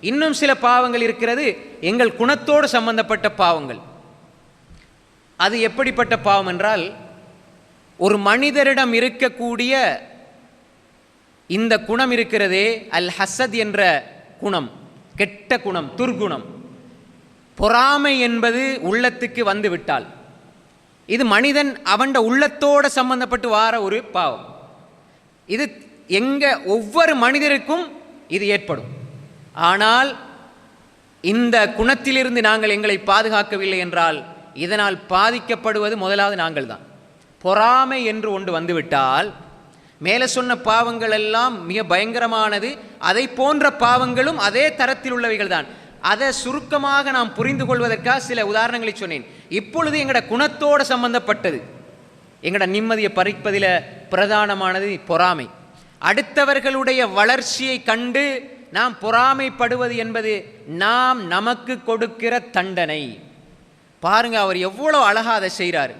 இன்னும் சில பாவங்கள் இருக்கிறது. எங்கள் குணத்தோடு சம்பந்தப்பட்ட பாவங்கள். அது எப்படிப்பட்ட பாவம் என்றால் ஒரு மனிதரிடம் இருக்கக்கூடிய இந்த குணம் இருக்கிறதே அல் ஹசத் என்ற குணம் கெட்ட குணம் துர்குணம். பொறாமை என்பது உள்ளத்துக்கு வந்து விட்டால். இது மனிதன் அவன்ட உள்ளத்தோடு சம்பந்தப்பட்டு வார ஒரு பாவம். இது எங்க ஒவ்வொரு மனிதருக்கும் இது ஏற்படும். ஆனால் இந்த குணத்திலிருந்து நாங்கள் எங்களை பாதுகாக்கவில்லை என்றால் இதனால் பாதிக்கப்படுவது முதலாவது நாங்கள் தான் பொறாமை என்று ஒன்று வந்துவிட்டால் மேலே சொன்ன பாவங்கள் எல்லாம் மிக பயங்கரமானது அதை போன்ற பாவங்களும் அதே தரத்தில் உள்ளவைகள் தான் அதை சுருக்கமாக நாம் புரிந்து கொள்வதற்காக சில உதாரணங்களை சொன்னேன். இப்பொழுது எங்களோட குணத்தோடு சம்பந்தப்பட்டது. எங்களோட நிம்மதியை பறிப்பதில் பிரதானமானது பொறாமை. அடுத்தவர்களுடைய வளர்ச்சியை கண்டு நாம் பொறாமைப்படுவது என்பது நாம் நமக்கு கொடுக்கிற தண்டனை. பாருங்க அவர் எவ்வளோ அழகா அதை செய்கிறார்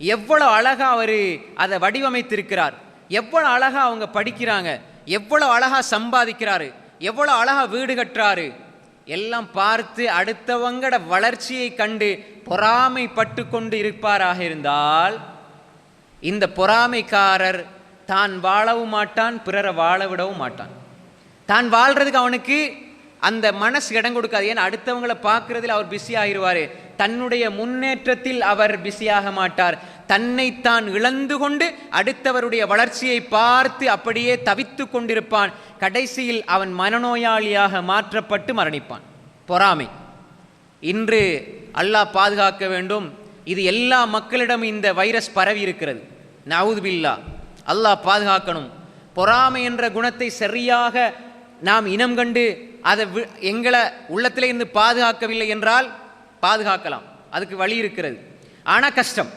எவ்வளோ அழகா அவர் அதை வடிவமைத்திருக்கிறார். எவ்வளோ அழகா அவங்க படிக்கிறாங்க. எவ்வளோ அழகா சம்பாதிக்கிறாரு. எவ்வளோ அழகா வீடு கட்டுறாரு. எல்லாம் பார்த்து அடுத்தவங்கட வளர்ச்சியை கண்டு பொறாமைப்பட்டு கொண்டு இருப்பாராக இருந்தால் இந்த பொறாமைக்காரர் தான் வாழவும் மாட்டான் பிறரை வாழ விடவும் மாட்டான். தான் வாழ்றதுக்கு அவனுக்கு அந்த மனசு இடம் கொடுக்காது. ஏன்னா அடுத்தவங்களை பார்க்கறதில் அவர் பிஸி ஆகிருவார் தன்னுடைய முன்னேற்றத்தில் அவர் பிஸியாக மாட்டார். தன்னைத்தான் இழந்து கொண்டு அடுத்தவருடைய வளர்ச்சியை பார்த்து அப்படியே தவித்து கொண்டிருப்பான். கடைசியில் அவன் மனநோயாளியாக மாற்றப்பட்டு மரணிப்பான். பொறாமை. இன்று அல்லாஹ் பாதுகாக்க வேண்டும். இது எல்லா மக்களிடம் இந்த வைரஸ் பரவி இருக்கிறது. நவுது பில்லா அல்லாஹ் பாதுகாக்கணும். பொறாமை என்ற குணத்தை சரியாக நாம் இனம் கண்டு அதை வி- எங்களை உள்ளத்திலே இருந்து பாதுகாக்கவில்லை என்றால் பாதுகாக்கலாம். அதுக்கு வழி இருக்கிறது. ஆனால் கஷ்டம்.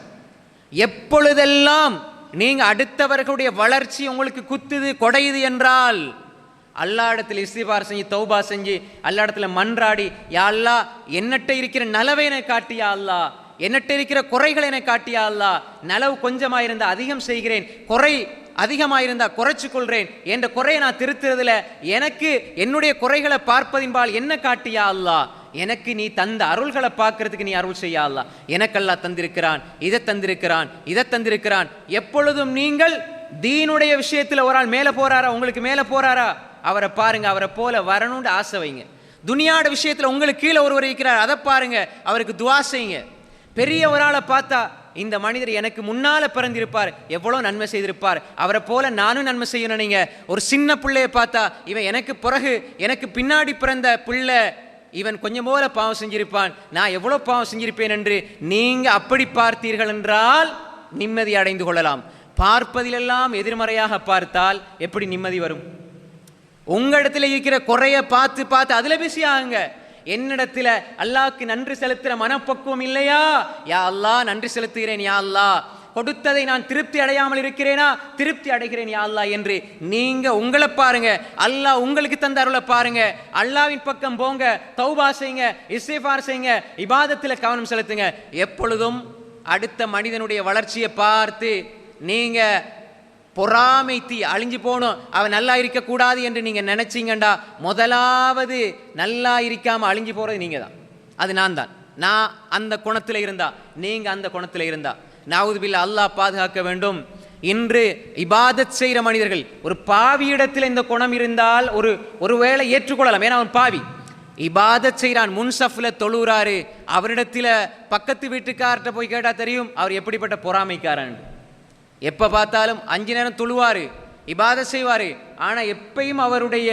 எப்பொழுதெல்லாம் நீங்கள் அடுத்தவர்களுடைய வளர்ச்சி உங்களுக்கு குத்துது கொடையுது என்றால் அல்லா இடத்துல இஸ்திபார் செஞ்சு தௌபா செஞ்சு அல்லா இடத்துல மன்றாடி யாழ்லா என்னட்ட இருக்கிற நலவை எனக்கு காட்டியா அல்லா? என்னட்ட இருக்கிற குறைகளை எனக்கு காட்டியா அல்லா? நலவு கொஞ்சமாக இருந்தால் அதிகம் செய்கிறேன். குறை அதிகமாக இருந்தா குறைச்சு கொள்றேன் என்ற குறையை நான் திருத்துறதுல எனக்கு என்னுடைய குறைகளை பார்ப்பதின்பால் என்ன காட்டியா அல்லா? எனக்கு நீ தந்த அருள்களை பார்க்கறதுக்கு நீ அருள் செய்யா அல்லா. எனக்கல்லா தந்திருக்கிறான் இதை தந்திருக்கிறான் இதை தந்திருக்கிறான். எப்பொழுதும் நீங்கள் தீனுடைய விஷயத்தில் ஒரு ஆள் மேலே போறாரா? உங்களுக்கு மேலே போறாரா? அவரை பாருங்க அவரை போல வரணும்னு ஆசை வைங்க. துனியாட விஷயத்தில் உங்களுக்கு கீழே ஒருவர் இருக்கிறார் அதை பாருங்க அவருக்கு துவா செய்யுங்க. பெரியவரால் பார்த்தா இந்த மனிதர் எனக்கு முன்னால பிறந்திருப்பார். எவ்வளோ நன்மை செய்திருப்பார். அவரை போல நானும் நன்மை செய்யணும் நீங்க. ஒரு சின்ன பிள்ளையை பார்த்தா இவன் எனக்கு பிறகு எனக்கு பின்னாடி பிறந்த பிள்ளை இவன் கொஞ்சம் போல பாவம் செஞ்சிருப்பான். நான் எவ்வளோ பாவம் செஞ்சிருப்பேன் என்று நீங்க அப்படி பார்த்தீர்கள் என்றால் நிம்மதி அடைந்து கொள்ளலாம். பார்ப்பதிலெல்லாம் எதிர்மறையாக பார்த்தால் எப்படி நிம்மதி வரும்? உங்களிடத்தில் இருக்கிற குறைய பார்த்து பார்த்து அதில் பிஸி ஆகுங்க. என்னிடத்துல அல்லாக்கு நன்றி செலுத்துற மனப்பக்குவம் இல்லையா? யா அல்லா நன்றி செலுத்துகிறேன் யா அல்லாஹ். கொடுத்ததை நான் திருப்தி அடையாமல் இருக்கிறேனா? திருப்தி அடைகிறேன் யா அல்லா என்று நீங்க உங்களை பாருங்க. அல்லாஹ் உங்களுக்கு தந்த அருளை பாருங்க. அல்லாவின் பக்கம் போங்க தௌபா செய்யுங்க இசைஃபார் செய்யுங்க இபாதத்தில் கவனம் செலுத்துங்க. எப்பொழுதும் அடுத்த மனிதனுடைய வளர்ச்சியை பார்த்து நீங்க பொறாமை தீ அழிஞ்சு போகணும். அவன் நல்லா இருக்கக்கூடாது என்று நீங்கள் நினச்சிங்கண்டா? முதலாவது நல்லா இருக்காமல் அழிஞ்சு போகிறது நீங்கள் தான் அது நான் தான் நான் அந்த குணத்தில் இருந்தா நீங்கள் அந்த குணத்தில் இருந்தா. நான் பில்லா அல்லாஹ் பாதுகாக்க வேண்டும். இன்று இபாதத் செய்கிற மனிதர்கள் ஒரு பாவியிடத்தில் இந்த குணம் இருந்தால் ஒரு ஒருவேளை ஏற்றுக்கொள்ளலாம். ஏன்னா அவன் பாவி. இபாதத் செய்கிறான் முன்சஃபில் தொழுகிறாரு அவரிடத்தில் பக்கத்து வீட்டுக்கார்ட்ட போய் கேட்டால் தெரியும் அவர் எப்படிப்பட்ட பொறாமைக்காரன். எப்போ பார்த்தாலும் அஞ்சு நேரம் தொழுவார் இபாத செய்வார். ஆனால் எப்பயும் அவருடைய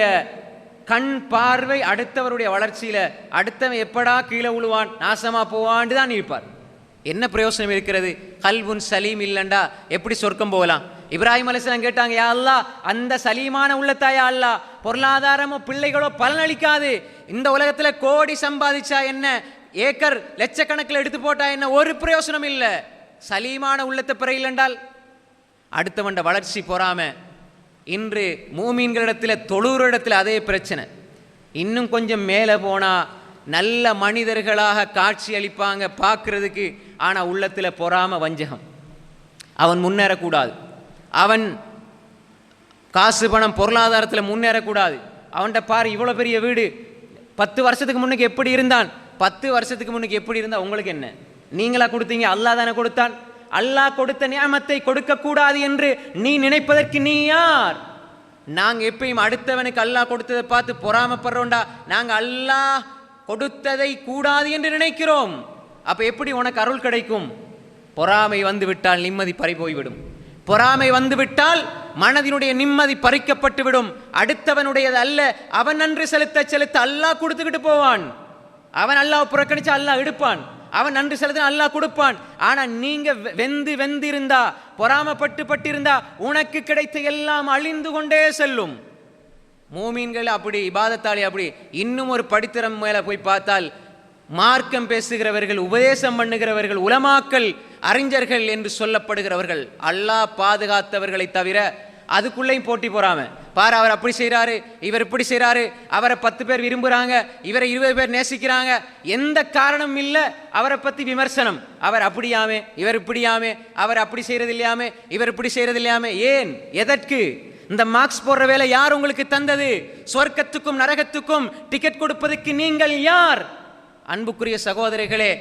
கண் பார்வை அடுத்தவருடைய வளர்ச்சியில் அடுத்தவன் எப்படா கீழே விழுவான் நாசமாக போவான்னு தான் இருப்பார். என்ன பிரயோசனம் இருக்கிறது? கல்வுன் சலீம் இல்லைண்டா எப்படி சொர்க்கம் போகலாம்? இப்ராஹிம் அலிஸ்லாம் கேட்டாங்க யா அல்லா அந்த சலீமான உள்ளத்தாயா அல்லா பொருளாதாரமோ பிள்ளைகளோ பலனளிக்காது. இந்த உலகத்தில் கோடி சம்பாதிச்சா என்ன? ஏக்கர் லட்சக்கணக்கில் எடுத்து போட்டா என்ன? ஒரு பிரயோசனம் இல்லை. சலீமான உள்ளத்தை பிறையில் என்றால் அடுத்தவண்ட வளர்ச்சி பொறாமல் இன்று மூமீன்களிடத்தில் தொழுறிடத்தில் அதே பிரச்சனை. இன்னும் கொஞ்சம் மேலே போனால் நல்ல மனிதர்களாக காட்சி அளிப்பாங்க பார்க்குறதுக்கு ஆனால் உள்ளத்தில் பொறாம வஞ்சகம். அவன் முன்னேறக்கூடாது. அவன் காசு பணம் பொருளாதாரத்தில் முன்னேறக்கூடாது. அவன்கிட்ட பாரு இவ்வளோ பெரிய வீடு. பத்து வருஷத்துக்கு முன்னுக்கு எப்படி இருந்தான்? பத்து வருஷத்துக்கு முன்னுக்கு எப்படி இருந்தால் உங்களுக்கு என்ன? நீங்களா கொடுத்தீங்க அல்லாஹ் தானே கொடுத்தான். அல்லாஹ் கொடுத்த நியாமத்தை கொடுக்கக்கூடாது என்று நீ நினைப்பதற்கு நீ யார்? நாங்கள் எப்பயும் அடுத்தவனுக்கு அல்லாஹ் கொடுத்ததை பார்த்து பொறாமப்படுறோண்டா நாங்கள் அல்லாஹ் கொடுத்ததை கூடாது என்று நினைக்கிறோம். அப்போ எப்படி உனக்கு அருள் கிடைக்கும்? பொறாமை வந்து விட்டால் நிம்மதி பறி போய்விடும். பொறாமை வந்து விட்டால் மனதினுடைய நிம்மதி பறிக்கப்பட்டு விடும். அடுத்தவனுடையது அல்ல. அவன் நன்றி செலுத்த செலுத்த அல்லாஹ் கொடுத்துக்கிட்டு போவான். அவன் அல்லாஹ் புறக்கணிச்சு அல்லாஹ் எடுப்பான். அவன் நன்றி செலுத்த அல்லாஹ் கொடுப்பான். ஆனா நீங்க வெ- வெந்து வெந்திருந்தா பொறாமப்பட்டு பட்டிருந்தா உனக்கு கிடைத்த எல்லாம் அழிந்து கொண்டே செல்லும். மூமீன்கள் அப்படி இபாதத்தாளி அப்படி இன்னும் ஒரு படித்திரம் மேல போய் பார்த்தால் மார்க்கம் பேசுகிறவர்கள் உபதேசம் பண்ணுகிறவர்கள் உலமாக்கள் அறிஞர்கள் என்று சொல்லப்படுகிறவர்கள் அல்லாஹ் பாதுகாத்தவர்களை தவிர அதுக்குள்ளேயும் போட்டி போறாம. பாரு அவர் அப்படி செய்கிறாரு இவர் இப்படி செய்கிறாரு அவரை பத்து பேர் விரும்புகிறாங்க இவரை இருபது பேர் நேசிக்கிறாங்க. எந்த காரணம் இல்லை அவரை பத்தி விமர்சனம். அவர் அப்படியாமே இவர் இப்படியாமே அவர் அப்படி செய்யறது இல்லையாமே இவர் இப்படி செய்யறது இல்லையாமே ஏன்? எதற்கு? இந்த மார்க்ஸ் போடுற வேலை யார் உங்களுக்கு தந்தது? சொர்க்கத்துக்கும் நரகத்துக்கும் டிக்கெட் கொடுப்பதற்கு நீங்கள் யார்? அன்புக்குரிய சகோதரிகளே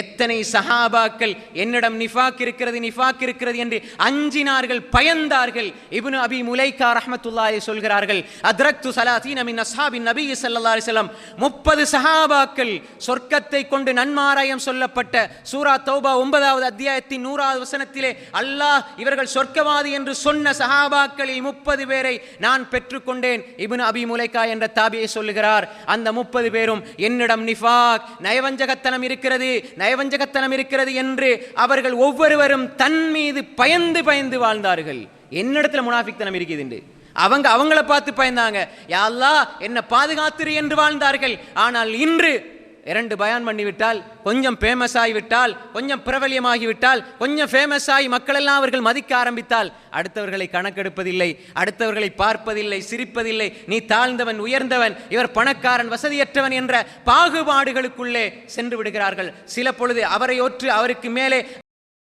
எத்தனை சஹாபாக்கள் என்னிடம் நிஃபாக் இருக்கிறது நிஃபாக் இருக்கிறது என்று அஞ்சினார்கள் பயந்தார்கள். இப்னு அபி முலைக்கா ரஹ்மத்துல்லாஹி சொல்கிறார்கள் அத்ரக்து சலாத்தீன மின் அஸ்ஹாபின் நபி ஸல்லல்லாஹு அலைஹி வஸல்லம். 30 சஹாபாக்கள் சொர்க்கத்தை கொண்டு நன்மாராயம் சொல்லப்பட்ட சூரா தௌபா ஒன்பதாவது அத்தியாயத்தின் நூறாவது வசனத்திலே அல்லாஹ் இவர்கள் சொர்க்கவாதி என்று சொன்ன சஹாபாக்களில் முப்பது பேரை நான் பெற்றுக்கொண்டேன். இப்னு அபி முலைக்கா என்ற தாபியை சொல்லுகிறார் அந்த முப்பது பேரும் என்னிடம் நிஃபாக் நயவஞ்சகத்தனம் இருக்கிறது நயவஞ்சகத்தனம் இருக்கிறது என்று அவர்கள் ஒவ்வொருவரும் தன் மீது பயந்து பயந்து வாழ்ந்தார்கள். என்னிடத்துல முனாஃபிக்தனம் இருக்குது அவங்க அவங்கள பார்த்து பயந்தாங்க. யா என்ன பாதுகாத்துரு என்று வாழ்ந்தார்கள். ஆனால் இன்று இரண்டு பயான் பண்ணிவிட்டால் கொஞ்சம் ஃபேமஸ் ஆகிவிட்டால் கொஞ்சம் பிரபலியமாகிவிட்டால் கொஞ்சம் ஃபேமஸ் ஆகி மக்களெல்லாம் அவர்கள் மதிக்க ஆரம்பித்தால் அடுத்தவர்களை கணக்கெடுப்பதில்லை அடுத்தவர்களை பார்ப்பதில்லை சிரிப்பதில்லை நீ தாழ்ந்தவன் உயர்ந்தவன் இவர் பணக்காரன் வசதியற்றவன் என்ற பாகுபாடுகளுக்குள்ளே சென்று விடுகிறார்கள். சில பொழுது அவரை ஒற்று அவருக்கு மேலே